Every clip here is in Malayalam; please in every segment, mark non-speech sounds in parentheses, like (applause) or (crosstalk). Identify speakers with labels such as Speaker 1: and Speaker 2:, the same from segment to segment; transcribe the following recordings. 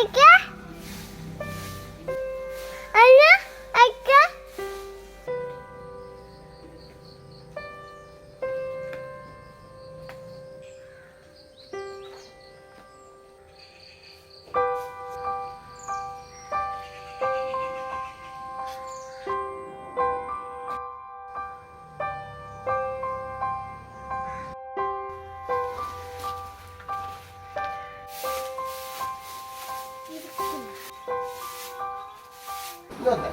Speaker 1: അയക്ക
Speaker 2: തോന്നുന്നു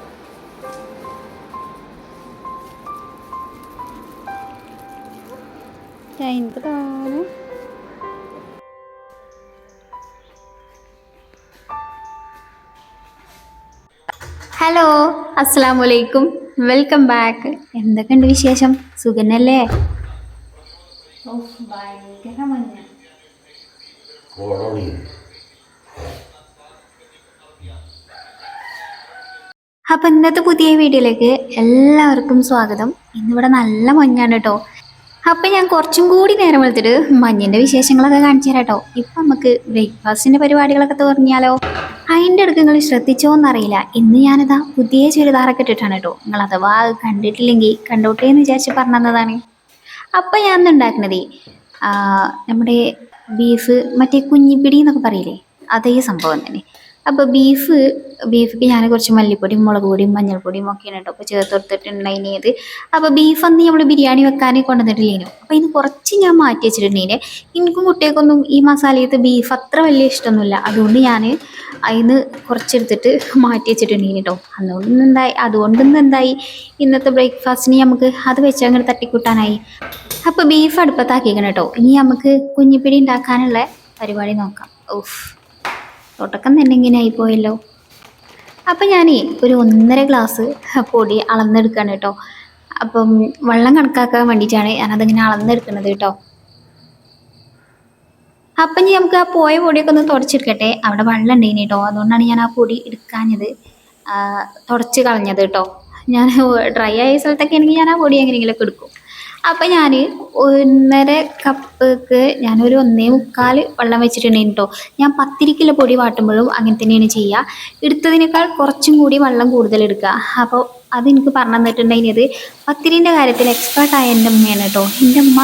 Speaker 2: ഹലോ അസ്സാം വലൈക്കും വെൽക്കം ബാക്ക്. എന്തൊക്കെയുണ്ട് വിശേഷം? സുഖനല്ലേ ഓ, ഭയങ്കര മഞ്ഞ
Speaker 3: കോളോണി
Speaker 2: അപ്പൊ ഇന്നത്തെ പുതിയ വീഡിയോയിലേക്ക് എല്ലാവർക്കും സ്വാഗതം. ഇന്നിവിടെ നല്ല മഞ്ഞാണ് കേട്ടോ. അപ്പൊ ഞാൻ കുറച്ചും കൂടി നേരം വെളുത്തിട്ട് മഞ്ഞിന്റെ വിശേഷങ്ങളൊക്കെ കാണിച്ചു തരാം കേട്ടോ. ഇപ്പൊ നമുക്ക് ബ്രേക്ക്ഫാസ്റ്റിന്റെ പരിപാടികളൊക്കെ തുടങ്ങിയാലോ? അതിന്റെ അടുക്ക് നിങ്ങൾ ശ്രദ്ധിച്ചോ എന്നറിയില്ല. ഇന്ന് ഞാനിതാ പുതിയ ചുരിദാറൊക്കെ ഇട്ടിട്ടാണ് കേട്ടോ. നിങ്ങൾ അഥവാ കണ്ടിട്ടില്ലെങ്കിൽ കണ്ടോട്ടെ എന്ന് വിചാരിച്ച് പറഞ്ഞതാണ്. അപ്പം ഞാൻ ഉണ്ടാക്കുന്നത് നമ്മുടെ ബീഫ് മറ്റേ കുഞ്ഞിപ്പിടി എന്നൊക്കെ പറയില്ലേ? അതേ സംഭവം തന്നെ. അപ്പോൾ ബീഫ് ബീഫിക്ക് ഞാൻ കുറച്ച് മല്ലിപ്പൊടിയും മുളക് പൊടിയും മഞ്ഞൾപ്പൊടിയും ഒക്കെയാണ് കേട്ടോ അപ്പോൾ ചേർത്ത് കൊടുത്തിട്ടുണ്ടായിനത്. അപ്പോൾ ബീഫ് അന്ന് നമ്മൾ ബിരിയാണി വെക്കാൻ കൊണ്ടുവന്നിട്ടില്ലേനു? അപ്പോൾ ഇന്ന് കുറച്ച് ഞാൻ മാറ്റി വെച്ചിട്ടുണ്ടേനെ. എനിക്കും കുട്ടികൾക്കൊന്നും ഈ മസാലയത്ത് ബീഫ് അത്ര വലിയ ഇഷ്ടമൊന്നുമില്ല അതുകൊണ്ട് ഞാൻ അതിന് കുറച്ചെടുത്തിട്ട് മാറ്റി വെച്ചിട്ടുണ്ടെങ്കിൽ കേട്ടോ അതുകൊണ്ട് ഇന്ന് എന്തായി അതുകൊണ്ട് ഇന്ന് എന്തായി? ഇന്നത്തെ ബ്രേക്ക്ഫാസ്റ്റിന് നമുക്ക് അത് വെച്ച് അങ്ങനെ തട്ടിക്കൂട്ടാനായി. അപ്പോൾ ബീഫ് അടുപ്പത്താക്കിക്കണം കേട്ടോ ഇനി നമുക്ക് കുഞ്ഞിപ്പിടി ഉണ്ടാക്കാനുള്ള പരിപാടി നോക്കാം. ഉഫ്. തുടക്കം തന്നെ ഇങ്ങനെ ആയിപ്പോയല്ലോ. അപ്പം ഞാൻ ഒരു ഒന്നര ഗ്ലാസ് പൊടി അളന്നെടുക്കുകയാണ് കേട്ടോ. അപ്പം വെള്ളം കണക്കാക്കാൻ വേണ്ടിയിട്ടാണ് ഞാനതിങ്ങനെ അളന്നെടുക്കുന്നത് കേട്ടോ. അപ്പം ഇനി നമുക്ക് ആ പോയ പൊടിയൊക്കെ ഒന്ന് തുടച്ചെടുക്കട്ടെ അവിടെ വെള്ളം ഉണ്ടായിന് കേട്ടോ. അതുകൊണ്ടാണ് ഞാൻ ആ പൊടി എടുക്കാഞ്ഞത്. തുടച്ച് കളഞ്ഞത് കേട്ടോ. ഞാൻ ഡ്രൈ ആയ സ്ഥലത്തൊക്കെ ആണെങ്കിൽ ഞാൻ ആ പൊടി എങ്ങനെയെങ്കിലുമൊക്കെ എടുക്കും. അപ്പം ഞാൻ ഒന്നര കപ്പ്ക്ക് ഞാനൊരു ഒന്നേ മുക്കാൽ വെള്ളം വെച്ചിട്ടുണ്ടായിരുന്നു കേട്ടോ ഞാൻ പത്തിരിക്കുള്ള പൊടി വാട്ടുമ്പോഴും അങ്ങനെ തന്നെയാണ് ചെയ്യുക എടുത്തതിനേക്കാൾ കുറച്ചും കൂടി വെള്ളം കൂടുതൽ എടുക്കുക അപ്പോൾ അത് എനിക്ക് പറഞ്ഞു തന്നിട്ടുണ്ടായിരുന്നത് പത്തിരിന്റെ കാര്യത്തിൽ എക്സ്പേർട്ടായ എന്റെ അമ്മയാണ് കേട്ടോ എന്റെ അമ്മ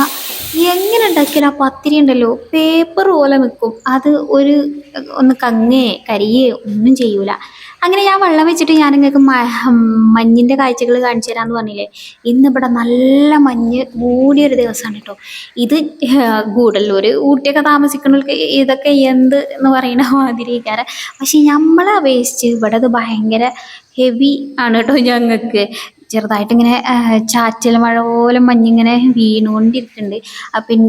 Speaker 2: എങ്ങനെ ഉണ്ടാക്കിയാലും ആ പത്തിരി ഉണ്ടല്ലോ പേപ്പർ പോലെ നിൽക്കും അത് ഒരു ഒന്ന് കങ്ങേ കരിയേ ഒന്നും ചെയ്യൂല. അങ്ങനെ ഞാൻ വെള്ളം വെച്ചിട്ട് ഞാൻ നിങ്ങൾക്ക് മഞ്ഞിന്റെ കാഴ്ചകൾ കാണിച്ചു തരാമെന്ന് പറഞ്ഞില്ലേ? ഇന്നിവിടെ നല്ല മഞ്ഞ് മൂടിയൊരു ദിവസമാണ് കേട്ടോ ഇത് ഗൂഡല്ലൂർ ഊട്ടിയൊക്കെ താമസിക്കുന്നവർക്ക് ഇതൊക്കെ എന്ത് എന്ന് പറയുന്ന മാതിരി കാരണം പക്ഷെ നമ്മളെ അപേക്ഷിച്ച് ഇവിടെ അത് ഭയങ്കര ഹെവി ആണ് കേട്ടോ ഞങ്ങൾക്ക് ചെറുതായിട്ട് ഇങ്ങനെ ചാറ്റൽ മഴ പോലെ മഞ്ഞിങ്ങനെ വീണുകൊണ്ടിരിക്കുന്നുണ്ട് അപ്പം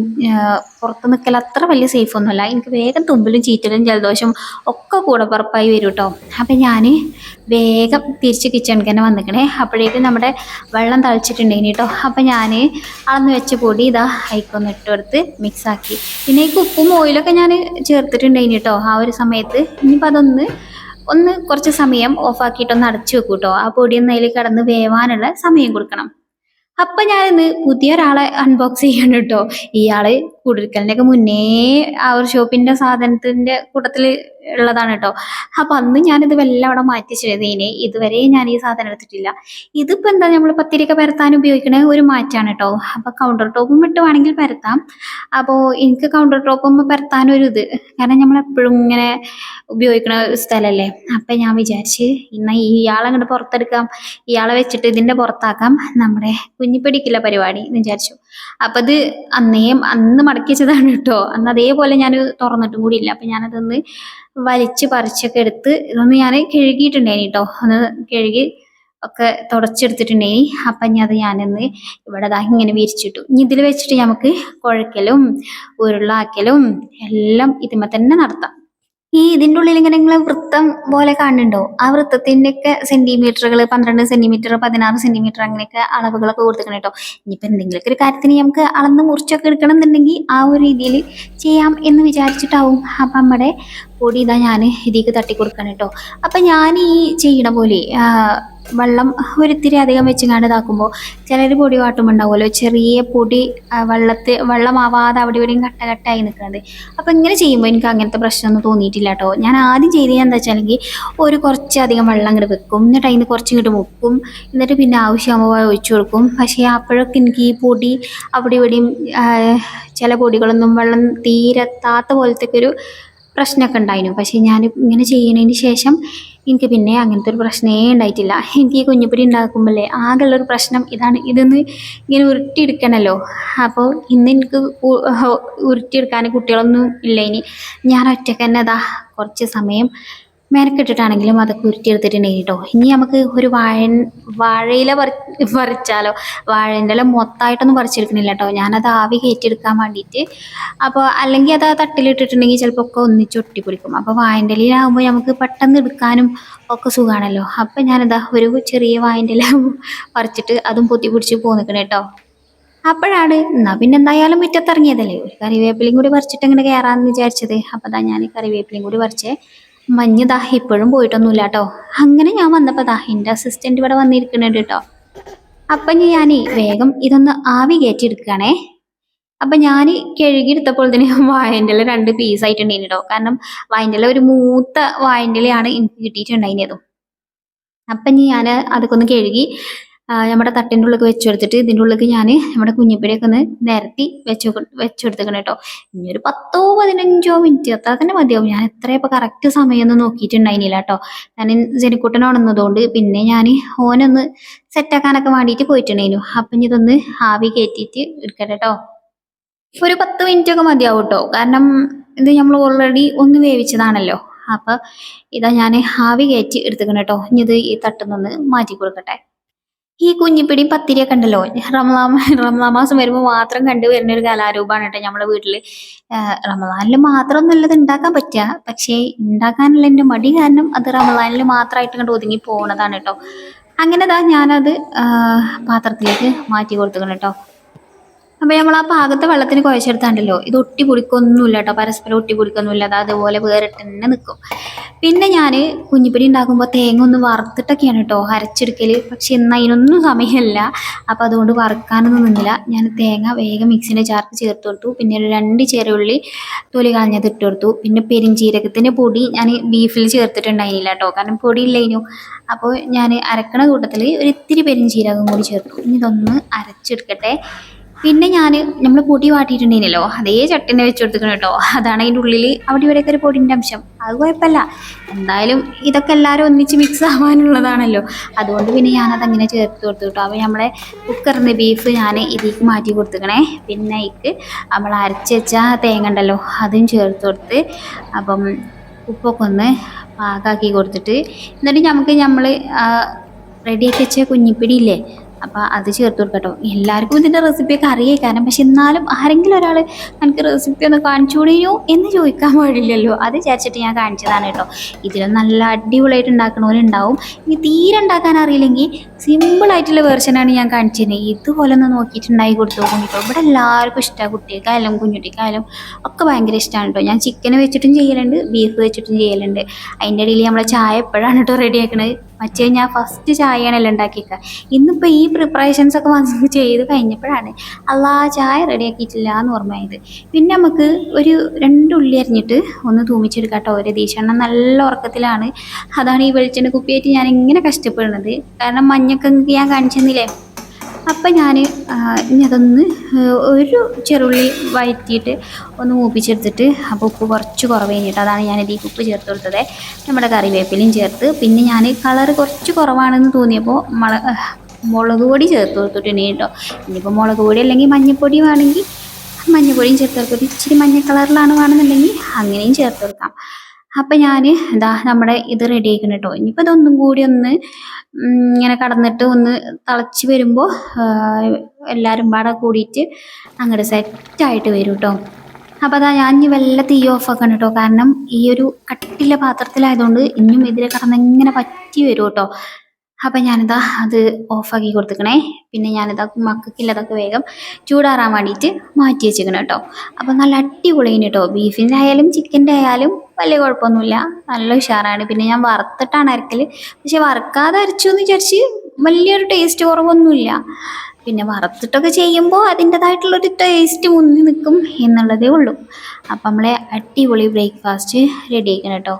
Speaker 2: പുറത്ത് നിൽക്കൽ അത്ര വലിയ സേഫ് ഒന്നുമല്ല. എനിക്ക് വേഗം തുമ്പലും ചീറ്റലും ജലദോഷം ഒക്കെ കൂടെ പുറപ്പായി വരും കേട്ടോ അപ്പം ഞാൻ വേഗം തിരിച്ച് കിച്ചണിക്ക് തന്നെ വന്നിക്കണേ. അപ്പോഴേക്കും നമ്മുടെ വെള്ളം തളിച്ചിട്ടുണ്ടെങ്കിൽ കേട്ടോ അപ്പം ഞാൻ അളന്ന് വെച്ച പൊടി ഇതാ അയക്കൊന്ന് ഇട്ട് കൊടുത്ത് മിക്സാക്കി പിന്നെ ഈ ഉപ്പും ഓയിലൊക്കെ ഞാൻ ചേർത്തിട്ടുണ്ടെങ്കിൽ കേട്ടോ ആ ഒരു സമയത്ത്. ഇനിയിപ്പോൾ അതൊന്ന് ഒന്ന് കുറച്ച് സമയം ഓഫാക്കിയിട്ടൊന്ന് അടച്ചു വെക്കും കേട്ടോ ആ പൊടിയൊന്ന് അതിൽ കടന്ന് വേവാനുള്ള സമയം കൊടുക്കണം. അപ്പൊ ഞാനിന്ന് പുതിയ ഒരാളെ അൺബോക്സ് ചെയ്യാണ് കേട്ടോ ഇയാൾ കുടിരിക്കലിന്റെ ഒക്കെ മുന്നേ ആ ഒരു ഷോപ്പിന്റെ സാധനത്തിന്റെ കൂട്ടത്തിൽ ഉള്ളതാണ് കേട്ടോ. അപ്പൊ അന്ന് ഞാനിത് എല്ലാം അവിടെ മാറ്റി ചെയ്തേനെ ഇതുവരെ ഞാൻ ഈ സാധനം എടുത്തിട്ടില്ല. ഇതിപ്പോ എന്താ നമ്മൾ പത്തിരിക്ക പരത്താൻ ഉപയോഗിക്കണ ഒരു മാറ്റാണ് കേട്ടോ. അപ്പൊ കൗണ്ടർ ടോപ്പും ഇട്ട് പരത്താം. അപ്പോൾ എനിക്ക് കൗണ്ടർ ടോപ്പും പരത്താൻ ഒരു ഇത്. കാരണം നമ്മൾ എപ്പോഴും ഇങ്ങനെ ഉപയോഗിക്കുന്ന സ്ഥലല്ലേ. അപ്പൊ ഞാൻ വിചാരിച്ച് ഇന്ന് ഇയാളെ അങ്ങോട്ട് പുറത്തെടുക്കാം. ഇയാളെ വെച്ചിട്ട് ഇതിന്റെ പുറത്താക്കാം. നമ്മുടെ കുഞ്ഞിപ്പടിക്കില്ല പരിപാടി എന്ന് വിചാരിച്ചു. അപ്പൊ ഇത് അന്നേം അന്ന് മടക്കി വെച്ചതാണ് കേട്ടോ. അന്ന് അതേപോലെ ഞാൻ തുറന്നിട്ടും കൂടി ഇല്ല അപ്പം ഞാനതൊന്ന് വലിച്ച് പറിച്ചൊക്കെ എടുത്ത് ഇതൊന്ന് ഞാൻ കഴുകിയിട്ടുണ്ടായിരുന്നു കേട്ടോ ഒന്ന് കഴുകി ഒക്കെ തുടച്ചെടുത്തിട്ടുണ്ടായി അപ്പം ഞാൻ അത് ഞാനൊന്ന് ഇവിടെ ദാ ഇങ്ങനെ വിരിച്ചിട്ടു. ഇനി ഇതിൽ വെച്ചിട്ട് നമുക്ക് കുഴക്കലും ഉരുളാക്കലും എല്ലാം ഇതിന്മേൽ തന്നെ നടത്താം. ഈ ഇതിന്റെ ഉള്ളിൽ ഇങ്ങനെ നിങ്ങൾ വൃത്തം പോലെ കാണുന്നുണ്ടോ? ആ വൃത്തത്തിന്റെയൊക്കെ സെന്റിമീറ്ററുകൾ പന്ത്രണ്ട് സെന്റിമീറ്റർ പതിനാറ് സെന്റിമീറ്റർ അങ്ങനെയൊക്കെ അളവുകളൊക്കെ കൊടുത്തിക്കണം കേട്ടോ ഇനിയിപ്പോൾ എന്തെങ്കിലുമൊക്കെ ഒരു കാര്യത്തിന് നമുക്ക് അളന്ന് മുറിച്ചൊക്കെ എടുക്കണം എന്നുണ്ടെങ്കിൽ ആ ഒരു രീതിയിൽ ചെയ്യാം എന്ന് വിചാരിച്ചിട്ടാവും. അപ്പം നമ്മുടെ പൊടി ഇതാ ഞാൻ ഇതിലേക്ക് തട്ടി കൊടുക്കണം കേട്ടോ അപ്പം ഞാൻ ഈ ചെയ്യണ പോലെ വെള്ളം ഒരിത്തിരി അധികം വെച്ചിങ്ങാണ്ട് ഇതാക്കുമ്പോൾ ചിലർ പൊടി വാട്ടുമുണ്ടാവുമല്ലോ ചെറിയ പൊടി വെള്ളത്തിൽ വെള്ളമാവാതെ അവിടെ ഇവിടെയും കട്ട കട്ടായി നിൽക്കുന്നത് അപ്പം ഇങ്ങനെ ചെയ്യുമ്പോൾ എനിക്ക് അങ്ങനത്തെ പ്രശ്നമൊന്നും തോന്നിയിട്ടില്ല കേട്ടോ ഞാൻ ആദ്യം ചെയ്തത് എന്താ വെച്ചാലെങ്കിൽ ഒരു കുറച്ച് അധികം വെള്ളം ഇങ്ങോട്ട് വെക്കും. എന്നിട്ട് അതിന് കുറച്ച് ഇങ്ങോട്ട് മുക്കും. എന്നിട്ട് പിന്നെ ആവശ്യമാകുമ്പോൾ ഒഴിച്ചു കൊടുക്കും. പക്ഷേ അപ്പോഴൊക്കെ എനിക്ക് ഈ പൊടി അവിടെ ഇവിടെയും ചില പൊടികളൊന്നും വെള്ളം തീരെത്താത്ത പോലത്തെ ഒരു പ്രശ്നമൊക്കെ ഉണ്ടായിരുന്നു. പക്ഷേ ഞാൻ ഇങ്ങനെ ചെയ്യുന്നതിന് ശേഷം എനിക്ക് പിന്നെ അങ്ങനത്തെ ഒരു പ്രശ്നമേ ഉണ്ടായിട്ടില്ല. എനിക്ക് ഈ കുഞ്ഞുപിടി ഉണ്ടാക്കുമ്പോഴേ ആകെയുള്ളൊരു പ്രശ്നം ഇതാണ്. ഇതൊന്ന് ഇങ്ങനെ ഉരുട്ടിയെടുക്കണമല്ലോ അപ്പോൾ ഇന്ന് എനിക്ക് ഉരുട്ടിയെടുക്കാൻ കുട്ടികളൊന്നും ഇല്ല ഇനി. ഞാൻ ഒറ്റയ്ക്ക് തന്നെ അതാ കുറച്ച് സമയം മെനക്കെട്ടിട്ടാണെങ്കിലും അതൊക്കെ ഉരുത്തിയെടുത്തിട്ട് കേട്ടോ ഇനി നമുക്ക് ഒരു വാഴ വാഴയില പറി പറിച്ചാലോ? വാഴേന്റെ ഇല മൊത്തമായിട്ടൊന്നും പറിച്ചെടുക്കണില്ല കേട്ടോ ഞാനത് ആവി കയറ്റിയെടുക്കാൻ വേണ്ടിയിട്ട് അപ്പോൾ അല്ലെങ്കിൽ അത് ആ തട്ടിലിട്ടിട്ടുണ്ടെങ്കിൽ ചിലപ്പോൾ ഒക്കെ ഒന്നിച്ച് ഒട്ടിപ്പിടിക്കും അപ്പോൾ വാഴന്റെ ഇലയിലാകുമ്പോൾ നമുക്ക് പെട്ടെന്ന് എടുക്കാനും ഒക്കെ സുഖമാണല്ലോ അപ്പം ഞാനിതാ ഒരു ചെറിയ വാഴന്റെ ഇല പറിച്ചിട്ട് അതും പൊത്തി പിടിച്ച് പോന്നിക്കണേ കേട്ടോ. അപ്പോഴാണ് എന്നാ പിന്നെ എന്തായാലും മുറ്റത്തിറങ്ങിയതല്ലേ? ഒരു കറിവേപ്പിലയും കൂടി പറിച്ചിട്ട് ഇങ്ങനെ കയറാമെന്ന് വിചാരിച്ചത്. അപ്പോൾ അതാ ഞാൻ കറിവേപ്പിലയും കൂടി പറിച്ചേ. മഞ്ഞ് ദാ ഇപ്പോഴും പോയിട്ടൊന്നുമില്ല കേട്ടോ. അങ്ങനെ ഞാൻ വന്നപ്പോൾ ദാ എന്റെ അസിസ്റ്റന്റ് ഇവിടെ വന്നിരിക്കുന്നുണ്ട് കേട്ടോ. അപ്പം ഞാൻ വേഗം ഇതൊന്ന് ആവി കയറ്റിയെടുക്കുകയാണേ. അപ്പം ഞാൻ കഴുകിയെടുത്തപ്പോൾ തന്നെ (laughs) വായന്റെ രണ്ട് പീസായിട്ടുണ്ടായിരുന്നു കേട്ടോ. കാരണം വായന്റെ ഒരു മൂത്ത വായന്റെ ആണ് എനിക്ക് കിട്ടിയിട്ടുണ്ടായിരുന്നതും. അപ്പം ഞാൻ അതൊക്കെ ഒന്ന് കഴുകി നമ്മുടെ തട്ടിന്റെ ഉള്ളിൽ വെച്ച് കൊടുത്തിട്ട് ഇതിന്റെ ഉള്ളിൽ ഞാൻ നമ്മുടെ കുഞ്ഞിപ്പിടിയൊക്കെ ഒന്ന് നിരത്തി വെച്ച് വെച്ചെടുത്തേക്കണം കേട്ടോ. ഇനി ഒരു പത്തോ പതിനഞ്ചോ മിനിറ്റ് അത്ര തന്നെ മതിയാവും. ഞാൻ എത്ര ഇപ്പോൾ കറക്റ്റ് സമയമൊന്നും നോക്കിയിട്ടുണ്ടായിരുന്നില്ല കേട്ടോ. ഞാൻ ജനിക്കുട്ടൻ ഉണർന്നതുകൊണ്ട് പിന്നെ ഞാൻ ഓനൊന്ന് സെറ്റാക്കാനൊക്കെ വേണ്ടിയിട്ട് പോയിട്ടുണ്ടായിരുന്നു. അപ്പം ഇതൊന്ന് ആവി കയറ്റിയിട്ട് എടുക്കട്ടെ കേട്ടോ. ഒരു പത്ത് മിനിറ്റ് ഒക്കെ മതിയാവും കേട്ടോ. കാരണം ഇത് നമ്മൾ ഓൾറെഡി ഒന്ന് വേവിച്ചതാണല്ലോ. അപ്പം ഇതാ ഞാൻ ആവി കയറ്റി എടുത്തേക്കണം കേട്ടോ. ഇനി ഇത് ഈ തട്ടിൽ നിന്ന് മാറ്റി കൊടുക്കട്ടെ. ഈ കുഞ്ഞിപ്പിടിയും പത്തിരിയൊക്കെ ഉണ്ടല്ലോ. റംലാം റമദാൻ മാസം വരുമ്പോൾ മാത്രം കണ്ടുവരുന്ന ഒരു കലാരൂപമാണ് കേട്ടോ നമ്മളെ വീട്ടിൽ റംലാനിൽ മാത്രം നല്ലത് ഉണ്ടാക്കാൻ പറ്റുക പക്ഷേ ഉണ്ടാക്കാനുള്ള എന്റെ മടി കാരണം അത് റംലാനിൽ മാത്രമായിട്ട് കണ്ട് ഒതുങ്ങി പോണതാണ് കേട്ടോ. അങ്ങനെ ദാ ഞാനത് പാത്രത്തിലേക്ക് മാറ്റി കൊടുത്തുക്കണം കേട്ടോ. അപ്പോൾ നമ്മൾ ആ പാകത്തെ വെള്ളത്തിന് കുഴച്ചെടുത്താണ്ടല്ലോ. ഇത് ഒട്ടി പൊടിക്കൊന്നുമില്ല കേട്ടോ പരസ്പരം ഒട്ടി പൊടിക്കൊന്നുമില്ല അത് അതുപോലെ വേറിട്ട് തന്നെ നിൽക്കും പിന്നെ ഞാൻ കുഞ്ഞിപ്പിടി ഉണ്ടാക്കുമ്പോൾ തേങ്ങ ഒന്ന് വറുത്തിട്ടൊക്കെയാണ് കേട്ടോ അരച്ചെടുക്കൽ പക്ഷെ ഇന്ന് അതിനൊന്നും സമയമില്ല. അപ്പോൾ അതുകൊണ്ട് വറുക്കാനൊന്നും നിന്നില്ല. ഞാൻ തേങ്ങ വേഗം മിക്സിന്റെ ചാർക്ക് ചേർത്ത് കൊടുത്തു. പിന്നെ ഒരു രണ്ട് ചെറുള്ളി തൊലി കളഞ്ഞത് ഇട്ട് കൊടുത്തു. പിന്നെ പെരിഞ്ചീരകത്തിന്റെ പൊടി ഞാൻ ബീഫിൽ ചേർത്തിട്ടുണ്ടായിരുന്നില്ല കേട്ടോ കാരണം പൊടി ഇല്ലായിരുന്നു അപ്പോൾ ഞാൻ അരക്കണ കൂട്ടത്തിൽ ഒരു ഇത്തിരി പെരിഞ്ചീരകം കൂടി ചേർത്തു. ഇനി ഇതൊന്ന് അരച്ചെടുക്കട്ടെ. പിന്നെ ഞാൻ നമ്മൾ പൊടി വാട്ടിയിട്ടുണ്ടായിരുന്നല്ലോ അതേ ചട്ടിനെ വെച്ച് കൊടുത്തിക്കണം കേട്ടോ. അതാണ് അതിന്റെ ഉള്ളിൽ അവിടെ ഇവിടെയൊക്കെ ഒരു പൊടിന്റെ അംശം. അത് കുഴപ്പമില്ല. എന്തായാലും ഇതൊക്കെ എല്ലാവരും ഒന്നിച്ച് മിക്സ് ആവാനുള്ളതാണല്ലോ. അതുകൊണ്ട് പിന്നെ ഞാനത് അങ്ങനെ ചേർത്ത് കൊടുത്തു കേട്ടോ. അപ്പോൾ നമ്മളെ കുക്കറിന്റെ ബീഫ് ഞാൻ ഇതിലേക്ക് മാറ്റി കൊടുത്തിക്കണേ. പിന്നെ ഇക്ക് നമ്മൾ അരച്ച് വെച്ച തേങ്ങ ഉണ്ടല്ലോ അതും ചേർത്ത് കൊടുത്ത് അപ്പം ഉപ്പൊക്കെ ഒന്ന് പാകാക്കി കൊടുത്തിട്ട് എന്നിട്ട് നമുക്ക് നമ്മൾ റെഡിയാക്കി വെച്ച കുഞ്ഞിപ്പിടി ഇല്ലേ അപ്പോൾ അത് ചേർത്ത് കൊടുക്കട്ടോ. എല്ലാവർക്കും ഇതിന്റെ റെസിപ്പിയൊക്കെ അറിയേ കാരണം പക്ഷെ എന്നാലും ആരെങ്കിലും ഒരാൾ എനിക്ക് റെസിപ്പി ഒന്ന് കാണിച്ചു കൂടിയോ എന്ന് ചോദിക്കാൻ പാടില്ലല്ലോ അത് വിചാരിച്ചിട്ട് ഞാൻ കാണിച്ചതാണ് കേട്ടോ. ഇതിൽ നല്ല അടിപൊളിയായിട്ട് ഉണ്ടാക്കണവരുണ്ടാവും. ഇനി തീരെ ഉണ്ടാക്കാൻ അറിയില്ലെങ്കിൽ സിമ്പിളായിട്ടുള്ള വേർഷനാണ് ഞാൻ കാണിച്ചത് ഇതുപോലെ ഒന്ന് നോക്കിയിട്ടുണ്ടായി കൊടുത്തു കുഞ്ഞിട്ടോ ഇവിടെ എല്ലാവർക്കും ഇഷ്ടമാണ് കുട്ടികൾക്കായാലും കുഞ്ഞുട്ടിക്കായാലും ഒക്കെ ഭയങ്കര ഇഷ്ടമാണ് കേട്ടോ. ഞാൻ ചിക്കൻ വെച്ചിട്ടും ചെയ്യലുണ്ട് ബീഫ് വെച്ചിട്ടും ചെയ്യലുണ്ട്. അതിന്റെ ഇടയിൽ നമ്മളെ ചായ എപ്പോഴാണ് കേട്ടോ റെഡി ആക്കണത്? മറ്റേ ഞാൻ ഫസ്റ്റ് ചായയാണല്ലോ ഉണ്ടാക്കിയേക്കുക ഇന്നിപ്പോൾ ഈ പ്രിപ്പറേഷൻസ് ഒക്കെ വന്ന് (laughs) ചെയ്ത് കഴിഞ്ഞപ്പോഴാണ് അല്ലാ ചായ റെഡിയാക്കിയിട്ടില്ല എന്ന് ഓർമ്മയായത്. പിന്നെ നമുക്ക് ഒരു രണ്ട് ഉള്ളി അരിഞ്ഞിട്ട് ഒന്ന് തൂമിച്ചെടുക്കാം കേട്ടോ. ഒരു ദീശണ്ണം നല്ല ഉറക്കത്തിലാണ്. അതാണ് ഈ വെളിച്ചെണ്ണ കുപ്പിയായിട്ട് ഞാൻ ഇങ്ങനെ കഷ്ടപ്പെടുന്നത്. കാരണം മഞ്ഞൊക്കെ ഞാൻ കാണിച്ചു തന്നില്ലേ അപ്പം ഞാൻ ഇനി അതൊന്ന് ഒരു ചെറുള്ളി വഴറ്റിയിട്ട് ഒന്ന് മൂപ്പിച്ചെടുത്തിട്ട് അപ്പോൾ ഉപ്പ് കുറച്ച് കുറവ് കഴിഞ്ഞിട്ട് അതാണ് ഞാൻ ഇതിലേക്ക് ഉപ്പ് ചേർത്ത് കൊടുത്തത്. നമ്മുടെ കറിവേപ്പിലയും ചേർത്ത്. പിന്നെ ഞാൻ കളർ കുറച്ച് കുറവാണെന്ന് തോന്നിയപ്പോൾ മുള മുളക് പൊടി ചേർത്ത് കൊടുത്തിട്ടുണ്ട് കേട്ടോ ഇനിയിപ്പോൾ മുളക് പൊടി അല്ലെങ്കിൽ മഞ്ഞൾപ്പൊടി വേണമെങ്കിൽ മഞ്ഞൾപ്പൊടിയും ചേർത്ത് കൊടുത്തിട്ട് ഇച്ചിരി മഞ്ഞ കളറിലാണ് വേണമെന്നുണ്ടെങ്കിൽ അങ്ങനെയും ചേർത്ത് കൊടുക്കാം. അപ്പം ഞാൻ ഇതാ നമ്മുടെ ഇത് റെഡി ആക്കണം കേട്ടോ ഇനിയിപ്പോൾ ഇതൊന്നും കൂടി ഒന്ന് ഇങ്ങനെ കടന്നിട്ട് ഒന്ന് തിളച്ച് വരുമ്പോൾ എല്ലാവരും പാടെ കൂടിയിട്ട് അങ്ങോട്ട് സെറ്റായിട്ട് വരും കേട്ടോ അപ്പോൾ അതാ ഞാൻ ഇനി വല്ല തീ ഓഫ് ആക്കണം കേട്ടോ കാരണം ഈ ഒരു കട്ടിലെ പാത്രത്തിലായതുകൊണ്ട് ഇനിയും ഇതിൽ കടന്ന് ഇങ്ങനെ പറ്റി വരും കേട്ടോ അപ്പം ഞാനിതാ അത് ഓഫാക്കി കൊടുത്തിക്കണേ. പിന്നെ ഞാനിതാ മക്കൾക്കില്ലതൊക്കെ വേഗം ചൂടാറാൻ വേണ്ടിയിട്ട് മാറ്റി വെച്ചിരിക്കണം കേട്ടോ അപ്പം നല്ല അടിപൊളിയാണ് കേട്ടോ ബീഫിന്റെ ആയാലും ചിക്കന്റെ ആയാലും വലിയ കുഴപ്പമൊന്നുമില്ല. നല്ല ഉഷാറാണ്. പിന്നെ ഞാൻ വറുത്തിട്ടാണ് അരക്കൽ പക്ഷെ വറുക്കാതെ അരച്ചു എന്ന് വിചാരിച്ച് വലിയൊരു ടേസ്റ്റ് കുറവൊന്നുമില്ല. പിന്നെ വറുത്തിട്ടൊക്കെ ചെയ്യുമ്പോൾ അതിന്റെതായിട്ടുള്ളൊരു ടേസ്റ്റ് മുന്നിൽ നിൽക്കും എന്നുള്ളതേ ഉള്ളൂ. അപ്പം നമ്മളെ അടിപൊളി ബ്രേക്ക്ഫാസ്റ്റ് റെഡി ആക്കണം കേട്ടോ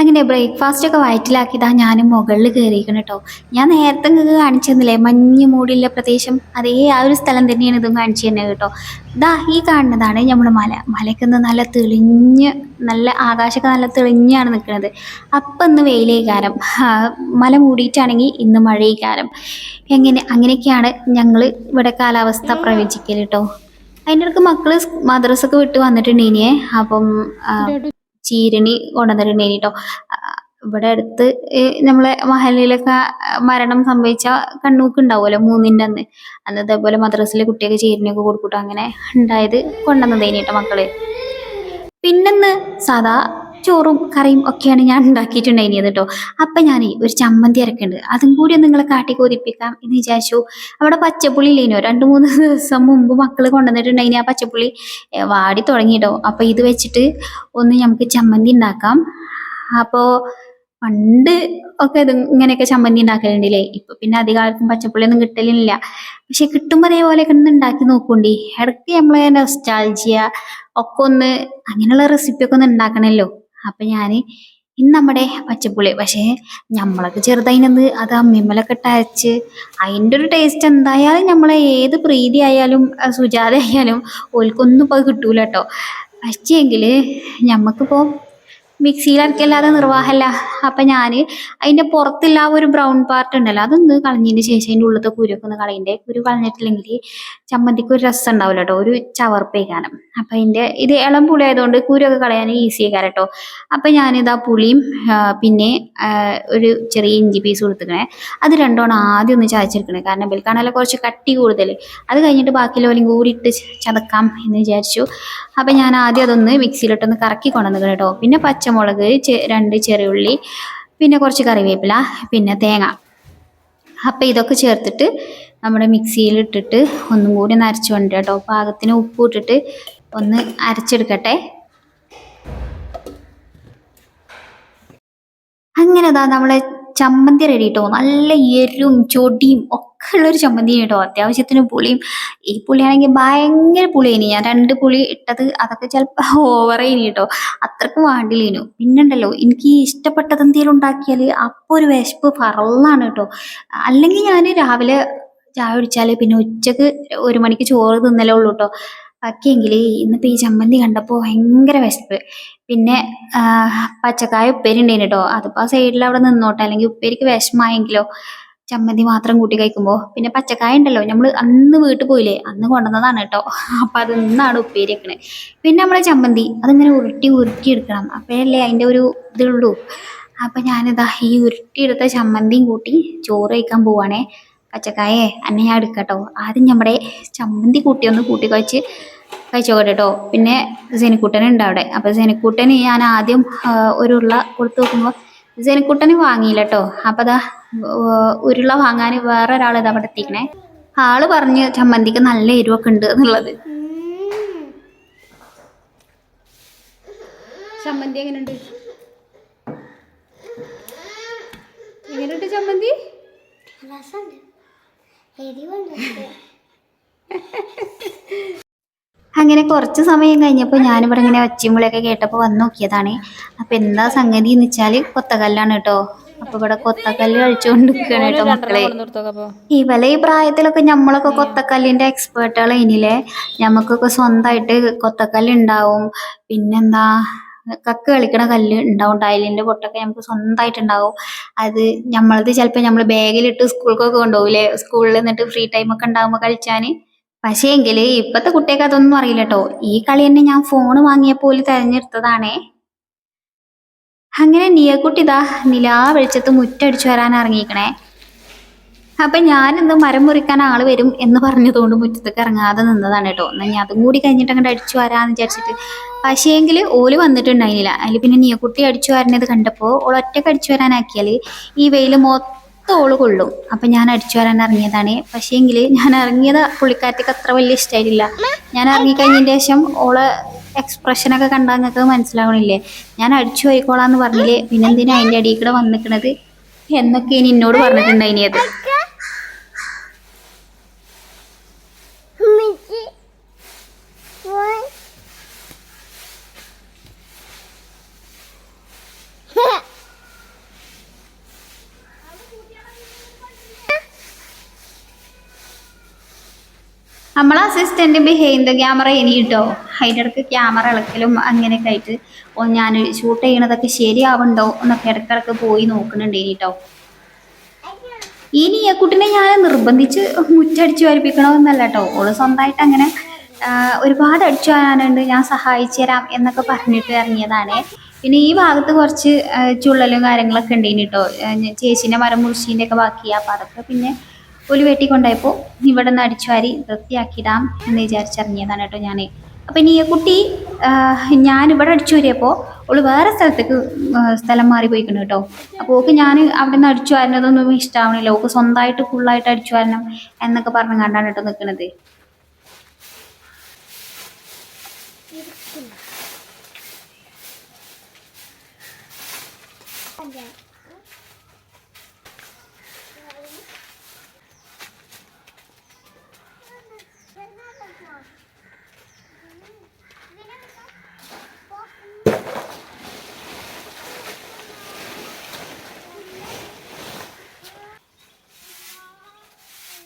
Speaker 2: അങ്ങനെ ബ്രേക്ക്ഫാസ്റ്റ് ഒക്കെ വയറ്റിലാക്കിയതാ ഞാനും മുകളിൽ കയറിയിരിക്കണം കേട്ടോ ഞാൻ നേരത്തെ നിങ്ങൾക്ക് കാണിച്ചു മഞ്ഞ് മൂടിയുള്ള പ്രദേശം? അതേ ആ ഒരു സ്ഥലം തന്നെയാണ് ഇതും കാണിച്ചു തന്നെ കേട്ടോ. ഇതാ ഈ കാണുന്നതാണ് നമ്മുടെ മല. മലയ്ക്ക് നല്ല തെളിഞ്ഞ് നല്ല ആകാശമൊക്കെ നല്ല തെളിഞ്ഞാണ് നിൽക്കുന്നത്. അപ്പം ഇന്ന് വെയിലേക്കാരം മല മൂടിയിട്ടാണെങ്കിൽ ഇന്ന് മഴയേക്കാരം എങ്ങനെ അങ്ങനെയൊക്കെയാണ് ഞങ്ങൾ ഇവിടെ കാലാവസ്ഥ പ്രവചിക്കൽ കേട്ടോ അതിന്റെ ഇടയ്ക്ക് മക്കൾ മദ്രസൊക്കെ വിട്ട് വന്നിട്ടുണ്ട് ഇനിയേ അപ്പം ചീരണി കൊണ്ടുവന്നിട്ടുണ്ട് കേട്ടോ ഇവിടെ അടുത്ത് നമ്മളെ മഹലിലൊക്കെ മരണം സംഭവിച്ച കണ്ണൂക്ക് ഉണ്ടാവുമല്ലോ മൂന്നിന്റെ അന്ന്. അന്ന് ഇതേപോലെ മദ്രസിലെ കുട്ടിയൊക്കെ ചീരണിയൊക്കെ കൊടുക്കൂട്ടോ അങ്ങനെ ഉണ്ടായത് കൊണ്ടുവന്നതേനി കേട്ടോ മക്കളെ. പിന്നെന്ന് സാധാ ചോറും കറിയും ഒക്കെയാണ് ഞാൻ ഉണ്ടാക്കിയിട്ടുണ്ടായിരുന്നത് കേട്ടോ. അപ്പം ഞാൻ ഒരു ചമ്മന്തി അരക്കുണ്ട് അതും കൂടി ഒന്ന് നിങ്ങളെ കാട്ടി കൊതിപ്പിക്കാം എന്ന് വിചാരിച്ചു. അവിടെ പച്ചപ്പുള്ളി ഇല്ലേനോ? രണ്ട് മൂന്ന് ദിവസം മുമ്പ് മക്കൾ കൊണ്ടുവന്നിട്ടുണ്ടായിന് ആ പച്ചപ്പുള്ളി വാടി തുടങ്ങിയിട്ടോ അപ്പം ഇത് വെച്ചിട്ട് ഒന്ന് നമുക്ക് ചമ്മന്തി ഉണ്ടാക്കാം. അപ്പോൾ പണ്ട് ഒക്കെ ഇത് ഇങ്ങനെയൊക്കെ ചമ്മന്തി ഉണ്ടാക്കലുണ്ടല്ലേ? ഇപ്പൊ പിന്നെ അധികം ആർക്കും പച്ചപ്പുളി ഒന്നും കിട്ടലില്ല. പക്ഷെ കിട്ടുമ്പോൾ അതേപോലെ ഒക്കെ ഒന്ന് ഉണ്ടാക്കി നോക്കൂണ്ടി. ഇടയ്ക്ക് നമ്മളെ നൊസ്റ്റാൾജിയ ഒക്കെ ഒന്ന് അങ്ങനെയുള്ള റെസിപ്പി ഒക്കെ ഒന്ന് ഉണ്ടാക്കണമല്ലോ അപ്പൊ ഞാൻ ഇന്ന് നമ്മുടെ പച്ചപ്പുളി പക്ഷേ നമ്മളൊക്കെ ചെറുതായിനത് അത് അമ്മിമ്മലൊക്കെ അരച്ച് അതിന്റെ ഒരു ടേസ്റ്റ് എന്തായാലും നമ്മളെ ഏത് പ്രീതി ആയാലും സുജാത ആയാലും ഓൽക്കൊന്നും ഇപ്പോൾ കിട്ടൂല കേട്ടോ ഞമ്മക്കിപ്പോൾ മിക്സിയിൽ അരക്കല്ലാതെ നിർവാഹമല്ല അപ്പം ഞാൻ അതിന്റെ പുറത്തുള്ള ഒരു ബ്രൗൺ പാർട്ട് ഉണ്ടല്ലോ അതൊന്ന് കളഞ്ഞതിന് ശേഷം അതിന്റെ ഉള്ളത്തെ കുരുക്ക് ഒന്ന് കളയണ്ടേ കുരു കളഞ്ഞിട്ടില്ലെങ്കിൽ ചമ്മന്തിക്ക് ഒരു രസം ഉണ്ടാവില്ല കേട്ടോ ഒരു ചവർപ്പേക്കാനം അപ്പം അതിന്റെ ഇത് ഇളം പുളി ആയതുകൊണ്ട് കുരുവൊക്കെ കളയാൻ ഈസി ആക്കാൻ കേട്ടോ അപ്പം ഞാനിതാ പുളിയും ആ, പിന്നെ ഒരു ചെറിയ ഇഞ്ചി പീസ് കൊടുത്തിക്കണേ അത് രണ്ടോണം ആദ്യം ഒന്ന് ചതച്ചെടുക്കണേ കാരണം ബെൽക്കാണല്ലോ കുറച്ച് കട്ടി കൂടുതൽ അത് കഴിഞ്ഞിട്ട് ബാക്കിയുള്ളവരും കൂടി കൂടിയിട്ട് ചതക്കാം എന്ന് വിചാരിച്ചു. അപ്പം ഞാൻ ആദ്യം അതൊന്ന് മിക്സിയിലിട്ടൊന്ന് കറക്കി കൊണ്ടുവന്നിക്കണം കേട്ടോ പിന്നെ പച്ചമുളക് രണ്ട് ചെറിയുള്ളി പിന്നെ കുറച്ച് കറിവേപ്പില പിന്നെ തേങ്ങ. അപ്പം ഇതൊക്കെ ചേർത്തിട്ട് നമ്മുടെ മിക്സിയിൽ ഇട്ടിട്ട് ഒന്നും കൂടി ഒന്ന് അരച്ചു കൊണ്ട് കേട്ടോ. പാകത്തിന് ഉപ്പ് ഇട്ടിട്ട് ഒന്ന് അരച്ചെടുക്കട്ടെ. അങ്ങനെ അതാ നമ്മളെ ചമ്മന്തി റെഡി കേട്ടോ നല്ല എരും ചൊടിയും ഒക്കെ ഉള്ളൊരു ചമ്മന്തി കേട്ടോ അത്യാവശ്യത്തിന് പുളിയും. ഈ പുളിയാണെങ്കിൽ ഭയങ്കര പുളിയേനി ഞാൻ രണ്ട് പുളി ഇട്ടത് അതൊക്കെ ചിലപ്പോൾ ഓവറേനി കേട്ടോ അത്രക്കും വേണ്ടില്ലേനു പിന്നുണ്ടല്ലോ എനിക്ക് ഇഷ്ടപ്പെട്ടത് എന്തെങ്കിലും ഉണ്ടാക്കിയാൽ അപ്പോൾ ഒരു വിശപ്പ് പറന്നാണ് കേട്ടോ അല്ലെങ്കിൽ ഞാൻ രാവിലെ ചായ കുടിച്ചാൽ പിന്നെ ഉച്ചയ്ക്ക് ഒരു മണിക്ക് ചോറ് തിന്നലേ ഉള്ളൂ കേട്ടോ ബാക്കിയെങ്കിൽ ഇന്നിപ്പോൾ ഈ ചമ്മന്തി കണ്ടപ്പോൾ ഭയങ്കര വിശപ്പ്. പിന്നെ പച്ചക്കായ ഉപ്പേരി ഉണ്ടായിന് കേട്ടോ അതിപ്പോൾ ആ സൈഡിൽ അവിടെ നിന്നോട്ടെ. അല്ലെങ്കിൽ ഉപ്പേരിക്ക് വിഷമായെങ്കിലോ ചമ്മന്തി മാത്രം കൂട്ടി കഴിക്കുമ്പോൾ പിന്നെ പച്ചക്കായ ഉണ്ടല്ലോ. നമ്മൾ അന്ന് വീട്ടിൽ പോയില്ലേ? അന്ന് കൊണ്ടുവന്നതാണ് കേട്ടോ അപ്പം അത് ഇന്നാണ് ഉപ്പേരി വെക്കണേ. പിന്നെ നമ്മളെ ചമ്മന്തി അതിങ്ങനെ ഉരുട്ടി ഉരുട്ടി എടുക്കണം. അപ്പോഴല്ലേ അതിന്റെ ഒരു ഇതുള്ളൂ. അപ്പം ഞാനിതാ ഈ ഉരുട്ടിയെടുത്ത ചമ്മന്തിയും കൂട്ടി ചോറ് കഴിക്കാൻ പോവാണേ. പച്ചക്കായേ അന്നെ ഞാൻ എടുക്കട്ടോ. ആദ്യം നമ്മുടെ ചമ്മന്തി കൂട്ടി ഒന്ന് കൂട്ടി കഴിച്ച് കഴിച്ചോട്ടെ കേട്ടോ പിന്നെ സെനിക്കുട്ടൻ ഉണ്ട് അവിടെ. അപ്പോൾ സെനിക്കുട്ടന് ഞാൻ ആദ്യം ഒരു ഉരുള കൊടുത്തു നോക്കുമ്പോൾ സെനിക്കുട്ടന് വാങ്ങിയില്ല കേട്ടോ അപ്പോൾ അതാ ഉരുള വാങ്ങാൻ വേറെ ഒരാൾ ഇതാ അവിടെ എത്തിക്കണേ. ആൾ പറഞ്ഞ് ചമ്മന്തിക്ക് നല്ല എരിവൊക്കെ ഉണ്ട് എന്നുള്ളത്.
Speaker 3: ചമ്മന്തി എങ്ങനെയുണ്ട് എങ്ങനെയുണ്ട് ചമ്മന്തി?
Speaker 1: രസമുണ്ട്.
Speaker 2: അങ്ങനെ കുറച്ച് സമയം കഴിഞ്ഞപ്പോൾ ഞാനിവിടെ ഇങ്ങനെ ഒച്ചയുമ്പോഴൊക്കെ കേട്ടപ്പോൾ വന്ന് നോക്കിയതാണ്. അപ്പം എന്താ സംഗതി എന്ന് വെച്ചാൽ കൊത്തക്കല്ലാണ് കേട്ടോ. അപ്പോൾ ഇവിടെ കൊത്തക്കല്ല് കഴിച്ചുകൊണ്ട് നിൽക്കുകയാണ് കേട്ടോ മക്കളെ. ഇവലെ ഈ പ്രായത്തിലൊക്കെ നമ്മളൊക്കെ കൊത്തക്കല്ലിന്റെ എക്സ്പേർട്ടുകൾ ഇനിയില്ലേ ഞമ്മക്കൊക്കെ സ്വന്തമായിട്ട് കൊത്തക്കല്ല് ഉണ്ടാവും. പിന്നെന്താ? കക്ക് കളിക്കണ കല്ല് ഉണ്ടാവും. ടൈലിന്റെ പൊട്ടൊക്കെ നമുക്ക് സ്വന്തമായിട്ട് ഉണ്ടാവും അത് നമ്മളത് ചിലപ്പോൾ നമ്മൾ ബാഗിലിട്ട് സ്കൂൾക്കൊക്കെ കൊണ്ടുപോകില്ലേ സ്കൂളിൽ നിന്നിട്ട് ഫ്രീ ടൈം ഒക്കെ ഉണ്ടാകുമ്പോൾ കളിച്ചാൽ പക്ഷേ എങ്കിൽ ഇപ്പോഴത്തെ കുട്ടികൾക്ക് അതൊന്നും അറിയില്ല കേട്ടോ ഈ കളി തന്നെ ഞാൻ ഫോൺ വാങ്ങിയപ്പോൾ തെരഞ്ഞെടുത്തതാണേ. അങ്ങനെ നിയക്കുട്ടി ഇതാ നിലാ വെളിച്ചത്ത് മുറ്റടിച്ചു വരാൻ ഇറങ്ങിക്കണേ അപ്പൊ ഞാനിന്ന് മരം മുറിക്കാൻ ആൾ വരും എന്ന് പറഞ്ഞതുകൊണ്ട് മുറ്റത്തേക്ക് ഇറങ്ങാതെ നിന്നതാണ് കേട്ടോ. എന്നാൽ ഞാൻ അതും കൂടി കഴിഞ്ഞിട്ട് അങ്ങോട്ട് അടിച്ചു വരാന്ന് വിചാരിച്ചിട്ട്. പക്ഷേങ്കിൽ ഓൽ വന്നിട്ടുണ്ടായിരുന്നില്ല. അതിൽ പിന്നെ നീയക്കുട്ടി അടിച്ചു വരണത് കണ്ടപ്പോൾ ഓൾ ഒറ്റയ്ക്ക് അടിച്ചു വരാനാക്കിയാൽ ഈ വെയിൽ മൊത്തം ഓൾ കൊള്ളും. അപ്പൊ ഞാൻ അടിച്ചു വരാൻ ഇറങ്ങിയതാണ്. പക്ഷേങ്കിൽ ഞാൻ ഇറങ്ങിയത് പുള്ളിക്കാരത്തേക്ക് അത്ര വലിയ ഇഷ്ടമായിട്ടില്ല ഞാൻ ഇറങ്ങിക്കഴിഞ്ഞതിന് ശേഷം ഓൾ എക്സ്പ്രഷനൊക്കെ കണ്ടാൽ നിങ്ങൾക്ക് മനസ്സിലാവണില്ലേ? ഞാൻ അടിച്ചു പോയിക്കോളാന്ന് പറഞ്ഞില്ലേ? പിന്നെന്തിനാ അതിന്റെ അടിയിൽ കൂടെ വന്നിക്കണത് എന്നൊക്കെ ഇനി എന്നോട് പറഞ്ഞിട്ടുണ്ടായിനിയത്
Speaker 1: ഉമ്മച്ചി പോയി
Speaker 2: നമ്മളെ അസിസ്റ്റന്റ് ബിഹൈൻഡ് ക്യാമറ ഇനി കിട്ടോ അതിന്റെ ഇടയ്ക്ക് ക്യാമറ ഇളക്കലും അങ്ങനെയൊക്കെ ആയിട്ട്. ഞാൻ ഷൂട്ട് ചെയ്യണതൊക്കെ ശരിയാവുണ്ടോ? എന്നൊക്കെ ഇടയ്ക്കിടയ്ക്ക് പോയി നോക്കുന്നുണ്ട് ഇനി കേട്ടോ ഇനി ഈ കുട്ടിനെ ഞാൻ നിർബന്ധിച്ച് മുറ്റടിച്ച് വരിപ്പിക്കണമെന്നല്ല കേട്ടോ ഓൾ സ്വന്തമായിട്ട് അങ്ങനെ ഒരുപാട് അടിച്ചു വരാനുണ്ട്. ഞാൻ സഹായിച്ചു തരാം എന്നൊക്കെ പറഞ്ഞിട്ട് ഇറങ്ങിയതാണ്. പിന്നെ ഈ ഭാഗത്ത് കുറച്ച് ചുള്ളലും കാര്യങ്ങളൊക്കെ ഉണ്ടേനി കേട്ടോ ചേച്ചീന്റെ മരം മുറിച്ചീന്റെ ഒക്കെ ബാക്കിയാണ് അപ്പം അതൊക്കെ പിന്നെ ഒരു വെട്ടി കൊണ്ടുപോയപ്പോൾ ഇവിടെ നിന്ന് അടിച്ചു വാരി വൃത്തിയാക്കിയിടാം എന്ന് വിചാരിച്ചറിഞ്ഞതാണ് കേട്ടോ ഞാൻ അപ്പം ഇനി ഈ കുട്ടി ഞാൻ ഇവിടെ അടിച്ചു വരിയപ്പോൾ ഓൾ വേറെ സ്ഥലത്തേക്ക് സ്ഥലം മാറി പോയിക്കണം കേട്ടോ. അപ്പോൾ ഓക്ക് ഞാൻ അവിടെ നിന്ന് അടിച്ചു വരുന്നതൊന്നും ഇഷ്ടമാവണില്ല ഓക്ക് സ്വന്തമായിട്ട് ഫുള്ളായിട്ട് അടിച്ചു വരണം എന്നൊക്കെ പറഞ്ഞു കണ്ടാണ് കേട്ടോ നിൽക്കുന്നത്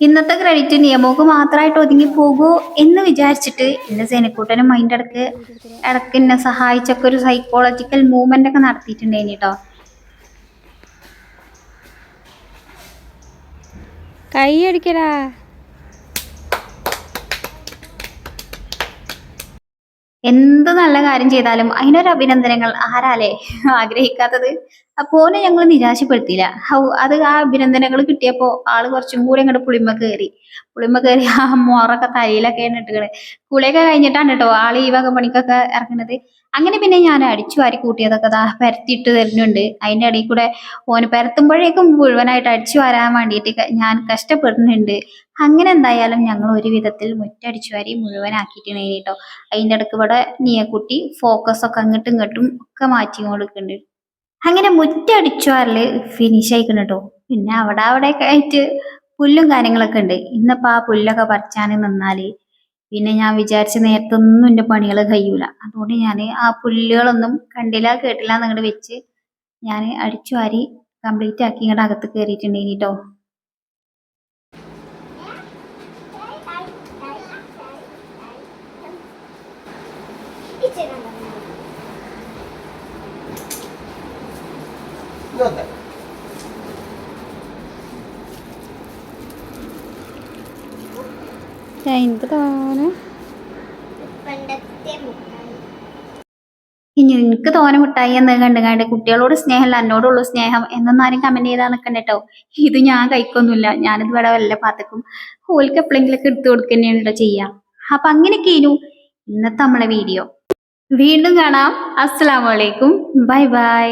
Speaker 2: ഇന്നത്തെ ക്രെഡിറ്റ് നിയമോക്ക് മാത്രമായിട്ട് ഒതുങ്ങി പോകുമോ എന്ന് വിചാരിച്ചിട്ട് ഇന്ന് സേനക്കൂട്ടനും അതിന്റെ ഇടയ്ക്ക് ഇടയ്ക്ക് എന്നെ സഹായിച്ചൊക്കെ ഒരു സൈക്കോളജിക്കൽ മൂവ്മെന്റ് ഒക്കെ നടത്തിയിട്ടുണ്ടായിന് കേട്ടോ
Speaker 3: കൈയടിക്കടാ
Speaker 2: എന്ത് നല്ല കാര്യം ചെയ്താലും അതിനൊരു അഭിനന്ദനങ്ങൾ. ആരാലേ? ആഗ്രഹിക്കാത്തത്? അപ്പോനെ ഞങ്ങൾ നിരാശപ്പെടുത്തിയില്ല. അത് ആ അഭിനന്ദനങ്ങൾ കിട്ടിയപ്പോ ആൾ കുറച്ചും കൂടി അങ്ങോട്ട് പുളിമ കയറി പുളിമ കയറി ആ മോറൊക്കെ തലയിലൊക്കെ ഇട്ടിട്ട് കുളിയൊക്കെ കഴിഞ്ഞിട്ടാണ് കേട്ടോ ആൾ ഈ വക പണിക്കൊക്കെ ഇറങ്ങുന്നത് അങ്ങനെ പിന്നെ ഞാൻ അടിച്ചു വാരി കൂട്ടിയതൊക്കെ ദാ പരത്തിയിട്ട് തരുന്നുണ്ട്. അതിന്റെ ഇടയിൽ കൂടെ ഓന് പരത്തുമ്പോഴേക്കും മുഴുവനായിട്ട് അടിച്ചു വരാൻ വേണ്ടിയിട്ട് ഞാൻ കഷ്ടപ്പെടുന്നുണ്ട്. അങ്ങനെ എന്തായാലും ഞങ്ങൾ ഒരു വിധത്തിൽ മുറ്റടിച്ചു വാരി മുഴുവനാക്കിയിട്ട് കേട്ടോ. അതിന്റെ ഇടയ്ക്ക് ഇവിടെ നീയക്കുട്ടി ഫോക്കസ് ഒക്കെ അങ്ങോട്ടും ഇങ്ങോട്ടും ഒക്കെ മാറ്റി കൊടുക്കുന്നുണ്ട് അങ്ങനെ മുറ്റടിച്ചു വാരൽ ഫിനിഷ് ആയിക്കണം കേട്ടോ പിന്നെ അവിടെ അവിടെ ആയിട്ട് പുല്ലും കാര്യങ്ങളൊക്കെ ഉണ്ട്. ഇന്നിപ്പോ ആ പുല്ലൊക്കെ പറിച്ചാൻ നിന്നാൽ പിന്നെ ഞാൻ വിചാരിച്ച നേരത്തെ ഒന്നും എന്റെ പണികൾ കഴിയൂല. അതുകൊണ്ട് ഞാൻ ആ പുല്ലുകളൊന്നും കണ്ടില്ല കേട്ടില്ല എന്നങ്ങോട്ട് വെച്ച് ഞാൻ അടിച്ചു വാരി കംപ്ലീറ്റ് ആക്കി ഇങ്ങോട്ട് അകത്ത് കയറിയിട്ടുണ്ടെങ്കിൽ കേട്ടോ
Speaker 4: ഇതൊക്കെ
Speaker 2: ഇനി എനിക്ക് തോന മുട്ടായി എന്ന് കണ്ട് കണ്ട് കുട്ടികളോട് സ്നേഹമല്ല എന്നോടുള്ളൂ സ്നേഹം. എന്നൊന്നും ആരും കമന്റ് ചെയ്താൽ നിൽക്കണ്ട കേട്ടോ ഇത് ഞാൻ കഴിക്കൊന്നുമില്ല. ഞാനിത് ഇവിടെ വല്ല പാത്തക്കും ഓൽക്ക് എപ്പോഴെങ്കിലൊക്കെ എടുത്തു കൊടുക്കുന്നതാണ് കേട്ടോ ചെയ്യാം. അപ്പൊ അങ്ങനെയൊക്കെയായിരുന്നു ഇന്നത്തെ നമ്മളെ വീഡിയോ വീണ്ടും കാണാം. അസ്സലാമലൈക്കും ബൈ ബൈ.